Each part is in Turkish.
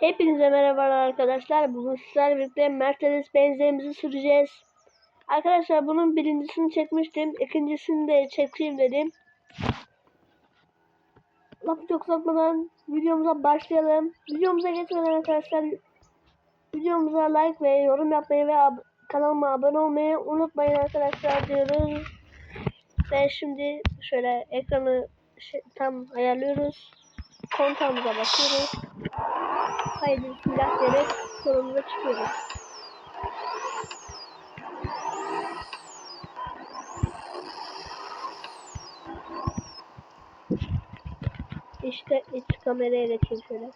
Hepinize merhabalar arkadaşlar. Bugün sizlerle birlikte Mercedes benzerimizi süreceğiz. Arkadaşlar bunun birincisini çekmiştim. İkincisini de çekeyim dedim. Lafı çok uzatmadan videomuza başlayalım. Videomuza geçmeden arkadaşlar videomuza like ve yorum yapmayı ve ab- kanalıma abone olmayı unutmayın arkadaşlar diyoruz. Ve şimdi şöyle ekranı şey- tam ayarlıyoruz. Kontağımıza bakıyoruz. Haydi bismillah diyerek sorumuza çıkıyoruz. İşte iç kameraya geçeyim şöyle.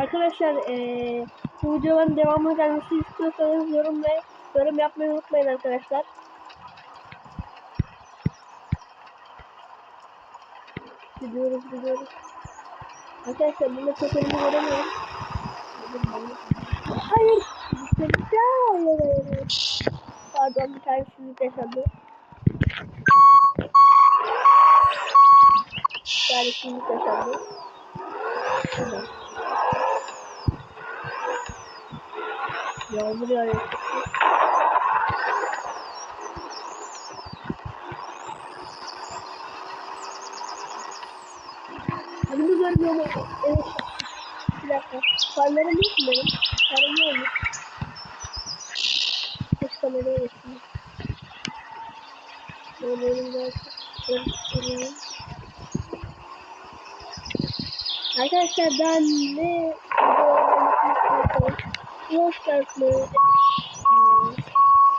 Arkadaşlar eee bu videoların devamlı gelmesi istiyorsanız yorum ve yorum yapmayı unutmayın arkadaşlar. Gidiyoruz gidiyoruz. Arkadaşlar bunda çok önümü göremiyorum. Hayır. Hayır hayır hayır. Pardon bir tanesizlik yaşadı. Bir tanesizlik yaşadı. Yağmur yağıyor. Önümü görmüyorum. Evet. Bir dakika. Farlarım yok mu benim? Farım yok mu? Hiç kameraya geçeyim. Böyle elimde. Arkadaşlar ben ne Minecraft mı?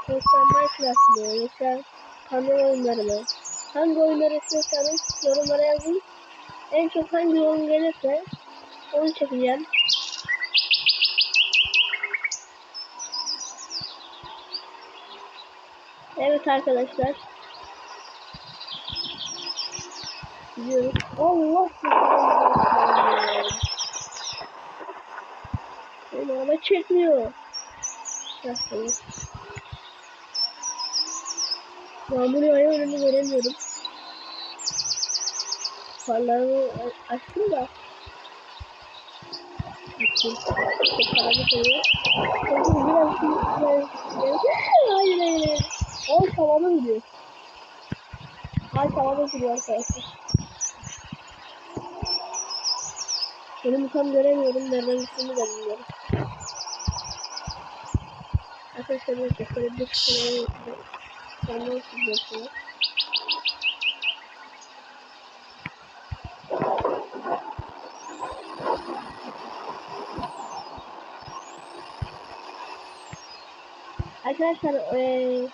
Yoksa Minecraft mı? Yoksa kamera oyunları mı? Hangi oyunları istiyorsanız yorumlara yazın. En çok hangi oyun gelirse onu çekeceğim. Evet arkadaşlar. Gidiyoruz. Allah. Benim araba çekmiyor. Nasıl? Yağmur yağıyor önümü göremiyorum. Farlarımı açtım da. Çok biraz biraz Hayır hayır hayır. Ay tavana gidiyor. Ay tavana gidiyor arkadaşlar. Önümü tam göremiyorum. Nereden gittiğimi de bilmiyorum. Arkadaşlar bir şöyle bir Ben ne yapıyorsunuz? Arkadaşlar eee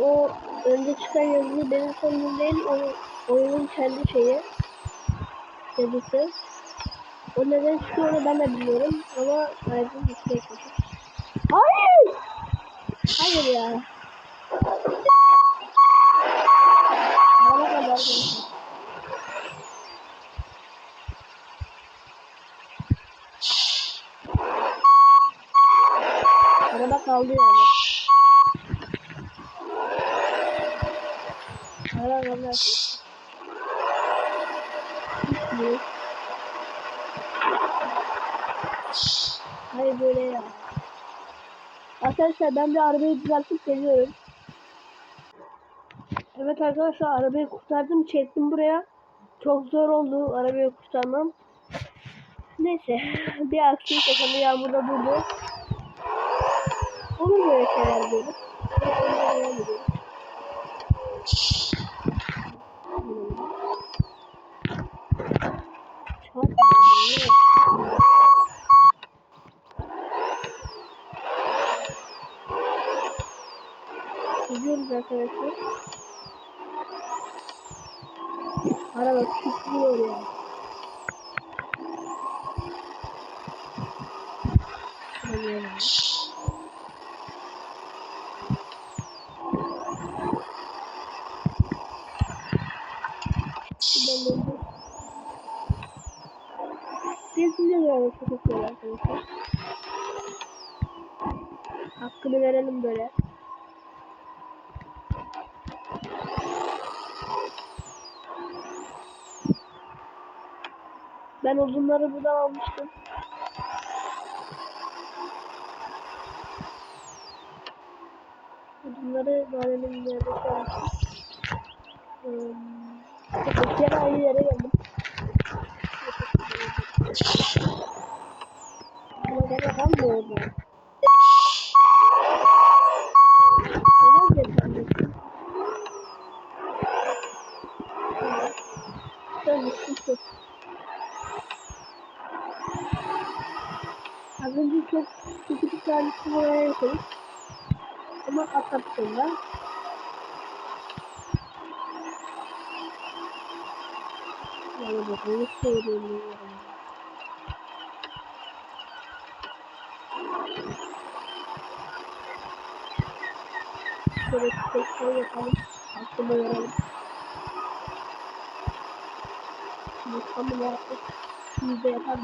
o önde çıkan yazılı benim sonum değil o oyunun kendi şeyi yazısı. O neden çıkıyor onu ben de bilmiyorum ama ayrıca kötü. Hayır! Hayır ya. Bana kadar. Araba kaldı yani. Gitmiyor. Hayır böyle ya. Arkadaşlar ben bir arabayı düzeltip geliyorum. Evet arkadaşlar arabayı kurtardım çektim buraya. Çok zor oldu arabayı kurtarmam. Neyse bir aksilik yaşandı yağmurda durdu. Olur böyle şeyler böyle. Gidiyoruz arkadaşlar. Araba küçülüyor ya. Şöyle. Şuradan döndüm. Kesinlikle böyle çok istiyor arkadaşlar. Hakkını verelim böyle. Ben uzunları buradan almıştım. Uzunları mahallenin yerde almıştım. Hmm. Kere aynı yere geldim. Göre ben de orada. Neden geldim? Sen düştün. Az önce çok kötü bir tanesi buraya yaşadık. Ama atlattık ondan. Yani bakın hiç söyleyemiyorum. Şöyle bir şey yapalım. Aklıma yaralım. Tam yaptık. Şimdi de yapar?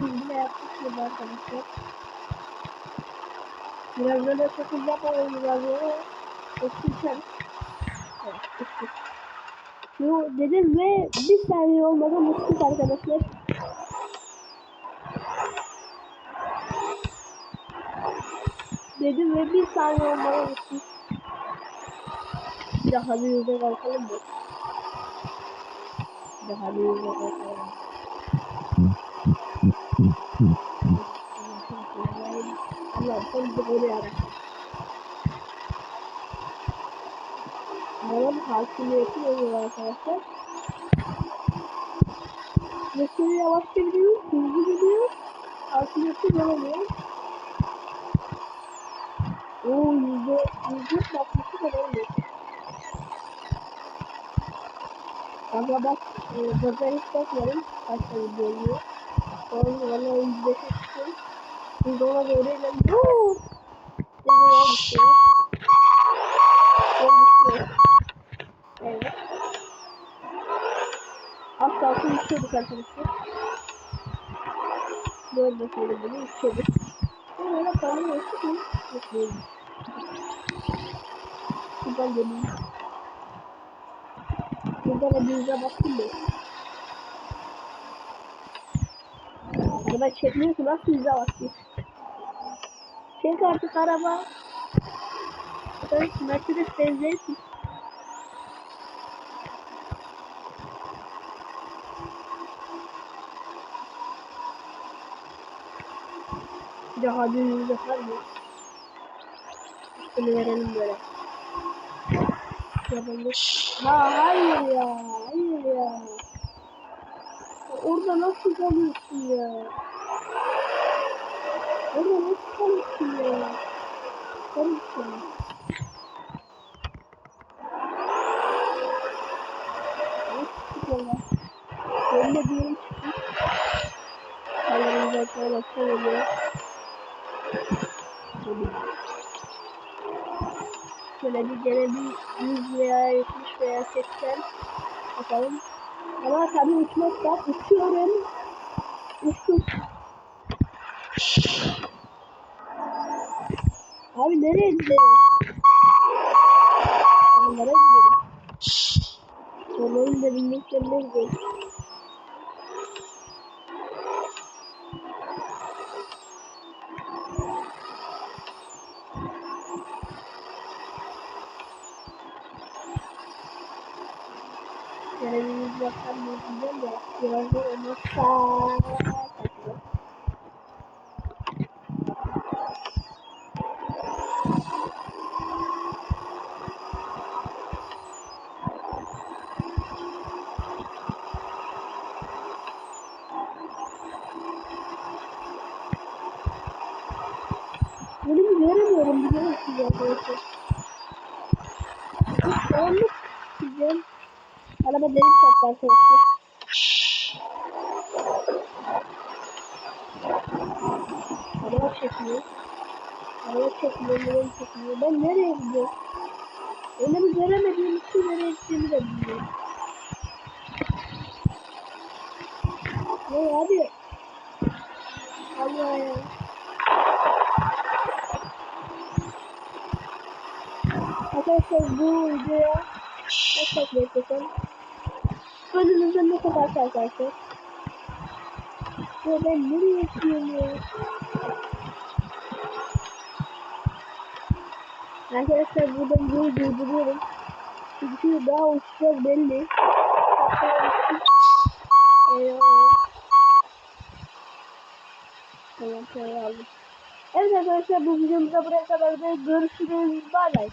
Bile yaptık burada arkadaşlar. Biraz böyle sakız yapalım biraz böyle. Eskişen. Evet. Yo dedim ve bir saniye olmadan mutluluk arkadaşlar. Dedim ve bir saniye olmadan mutluluk. Bir daha bir yüze kalkalım mı? Daha bir yüze kalkalım. Allah sen bizi koru yarabbim. Arabanın hakimiyeti oluyor arkadaşlar. Mesela yavaşça gidiyor, hızlı gidiyor. Hakimiyeti göremiyor. Oo yüzde yüzde bakması kadar oluyor. Ama bak, e, gaza hiç bakmadım. Kaç tane görüyor. Sonra valla yüzde çıktı. Biz ona doğru ilerliyor. Biz ona düşüyor. Yol düşüyor. Evet. Az kalsın uçuyorduk arkadaşlar. Görmeseydim bunu uçuyorduk. Böyle kanı yoksa mı? Yok değil. Buradan düzle baktım da. Araba çekmiyor ki nasıl yüze bakıyor. Çek artık araba. Sen Mercedes Benz'desin. Bir daha yüz yapar mı? Üstünü verelim böyle. Yapalım. Ha hayır ya. Hayır ya. Orada nasıl kalıyorsun ya? Orada nasıl? Kalıyorsun. Valla. Önüne bir yerim çıktı. Allah'ın zaten oluyor. Şöyle bir gene bir 100 veya 70 veya 80 bakalım. Ama tabii uçmak da uçuyorum. Uçtum. Abi nereye gidiyorsun? Ben nereye gidiyorum? Onların da bilmeklerine gidiyorum. Bir bakar mı diyeceğim de biraz da onu sağa takıyor. Bunu bir göremiyorum biliyor musunuz arkadaşlar? Hiç anlık diyeceğim. Araba delik çarptı arkadaşlar. Araba çekmiyor. Araba çekmiyor, araba çekmiyor. Ben nereye gidiyorum? Önümü göremediğim için nereye gittiğimi de bilmiyorum. Ne abi? Allah ya. Arkadaşlar bu videoya kaç like beklesin? Önünüzde ne kadar arkadaşlar? Ya ben nereye gidiyorum ya? Arkadaşlar buradan videoyu durduruyorum. Çünkü daha uçacağız belli. Eyvallah. Tamam tamam. Evet arkadaşlar bu videomuzda buraya kadar da görüşürüz. Bay bay.